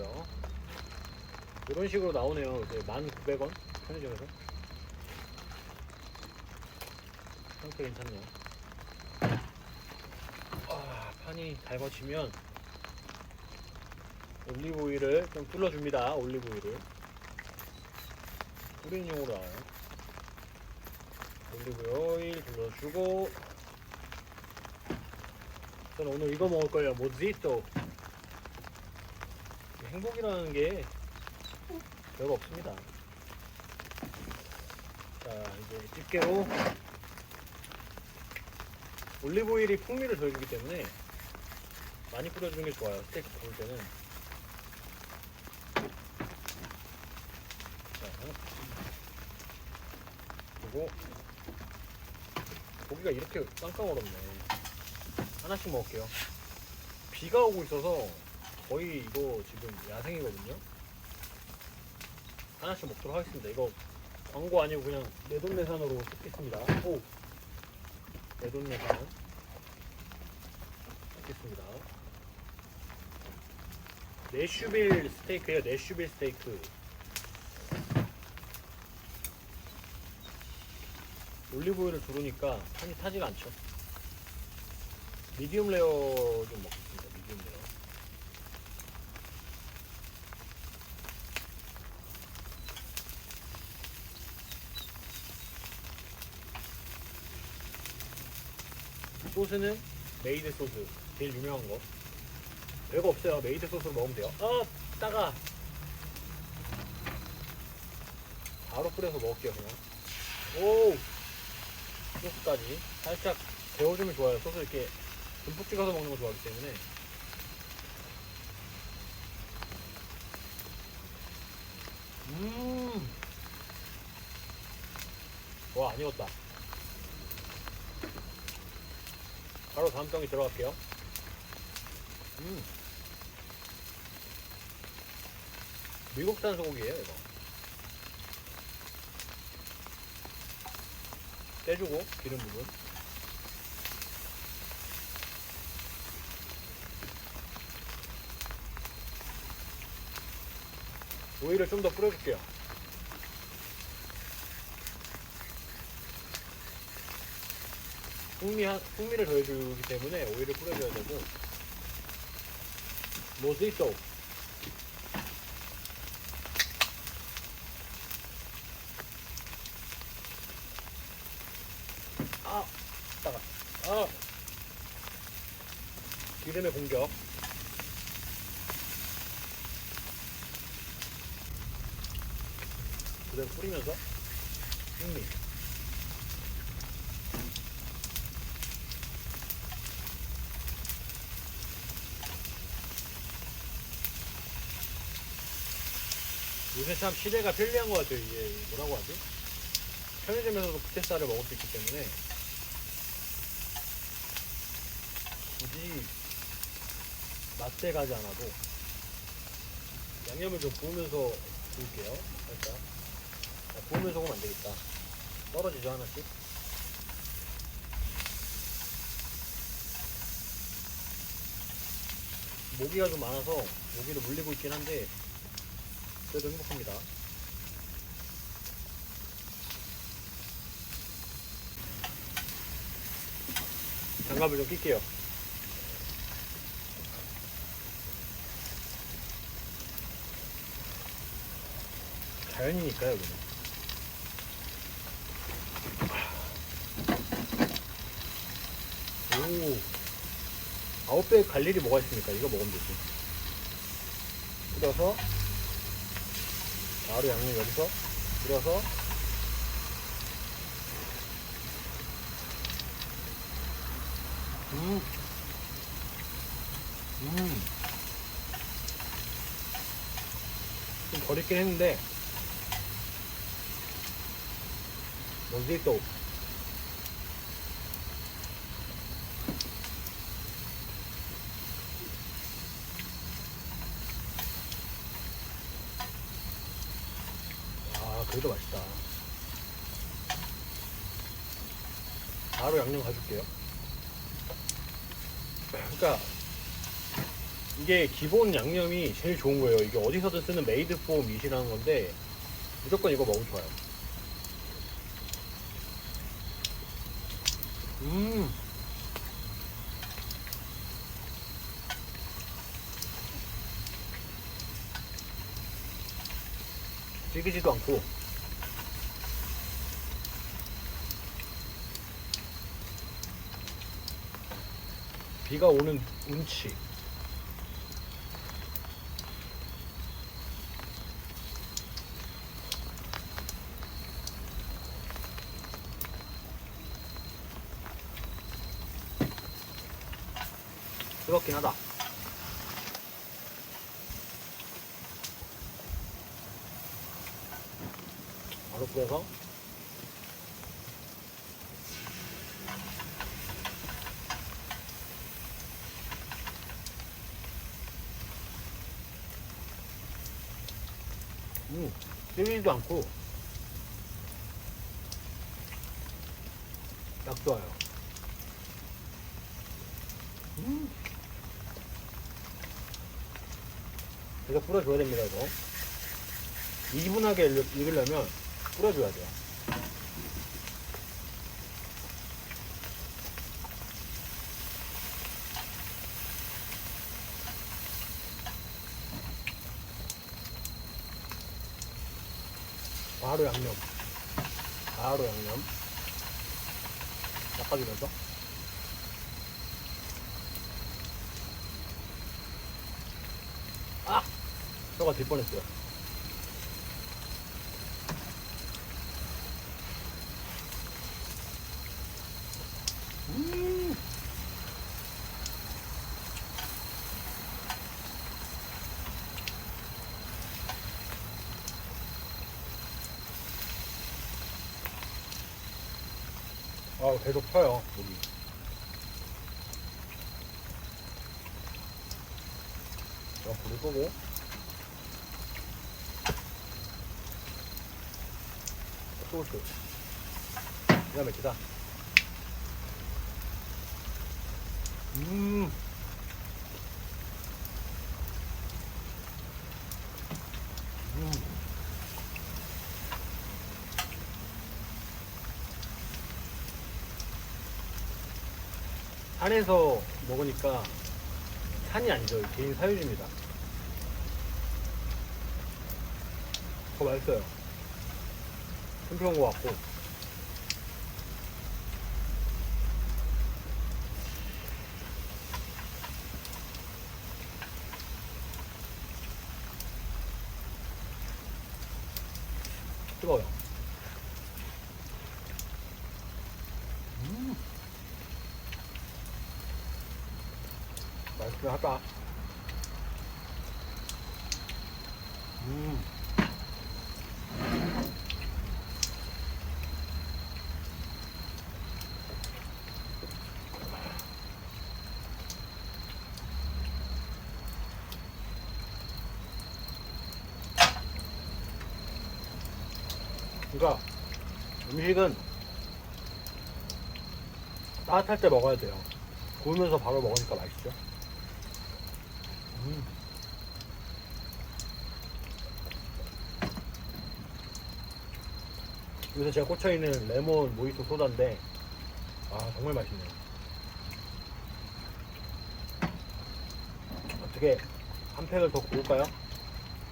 있고요. 이런 식으로 나오네요. 이제 1,900원 편의점에서. 상태 괜찮네요. 아, 판이 달궈지면 올리브 오일을 좀 둘러줍니다. 올리브 오일을. 뿌리는 용으로 나와요. 올리브 오일 둘러주고 저는 오늘 이거 먹을 거예요. 모지또. 행복이라는 게 별거 없습니다. 자, 이제 집게로 올리브 오일이 풍미를 더해주기 때문에 많이 뿌려주는 게 좋아요. 스테이크 구울 때는. 자, 그리고 고기가 이렇게 깡깡 얼었네. 하나씩 먹을게요. 비가 오고 있어서 거의 이거 지금 야생이거든요. 하나씩 먹도록 하겠습니다. 이거 광고 아니고 그냥 내돈내산으로 찍겠습니다. 오, 내돈내산 찍겠습니다. 내슈빌 스테이크예요. 내슈빌 스테이크. 올리브 오일을 두르니까 판이 타지가 않죠. 미디움 레어 좀 먹겠습니다. 미디움 레어. 소스는 메이드 소스. 제일 유명한 거. 별거 없어요. 메이드 소스로 먹으면 돼요. 아, 따가. 바로 뿌려서 먹을게요, 그냥. 오! 소스까지. 살짝 데워주면 좋아요. 소스 이렇게 듬뿍 찍어서 먹는 거 좋아하기 때문에. 음. 와, 안 익었다. 바로 다음 병이 들어갈게요. 음. 미국산 소고기예요, 이거. 떼주고 기름 부분. 오일을 좀 더 뿌려줄게요. 풍미, 한- 풍미를 더해주기 때문에 오일을 뿌려줘야 되고. 모지또 아 따가. 아. 기름의 공격. 그대로 뿌리면서 풍미 요새 참 시대가 편리한 것 같아요. 이게 뭐라고 하지? 편의점에서도 부채살을 먹을 수 있기 때문에 굳이 맛대 가지 않아도 양념을 좀 부으면서 구울게요. 살짝. 아, 부으면서 구우면 안 되겠다. 떨어지죠 하나씩. 모기가 좀 많아서 모기를 물리고 있긴 한데 그래도 행복합니다. 장갑을 좀 낄게요. 자연이니까요, 여기는. 오. 배갈 일이 뭐가 있습니까? 이거 먹으면 되지. 뿌려서 바로 양념 여기서 뿌려서 음. 음. 좀 버리긴 했는데 뭐지 또 아, 그래도 맛있다. 바로 양념 가줄게요. 그러니까 이게 기본 양념이 제일 좋은 거예요. 이게 어디서든 쓰는 메이드 포 밑이라는 건데 무조건 이거 먹으면 좋아요. 음. 질기지도 않고 비가 오는 운치. 뜨겁긴 하다. 바로 뿌려서 음, 질리지도 않고 딱 좋아요. 음. 이거 뿌려줘야 됩니다, 이거. 이분하게 익- 익으려면 뿌려줘야 돼요. 바로 양념. 바로 양념. 닦아주면서. 아! 혀가 될 뻔했어요. 아, 계속 펴요, 목이. 자, 불을 끄고. 소스. 기가 막히다. 음. 음. 산에서 먹으니까 산이 아니죠. 개인 사유지입니다. 더 맛있어요. 튼튼한 것 같고. 뜨거워요. 음. 맛있긴 하다. 음. 그러니까 음식은 따뜻할 때 먹어야 돼요. 구우면서 바로 먹으니까 맛있죠. 음. 요새 제가 꽂혀있는 레몬 모히또 소다인데 아 정말 맛있네요. 어떻게 한 팩을 더 구울까요?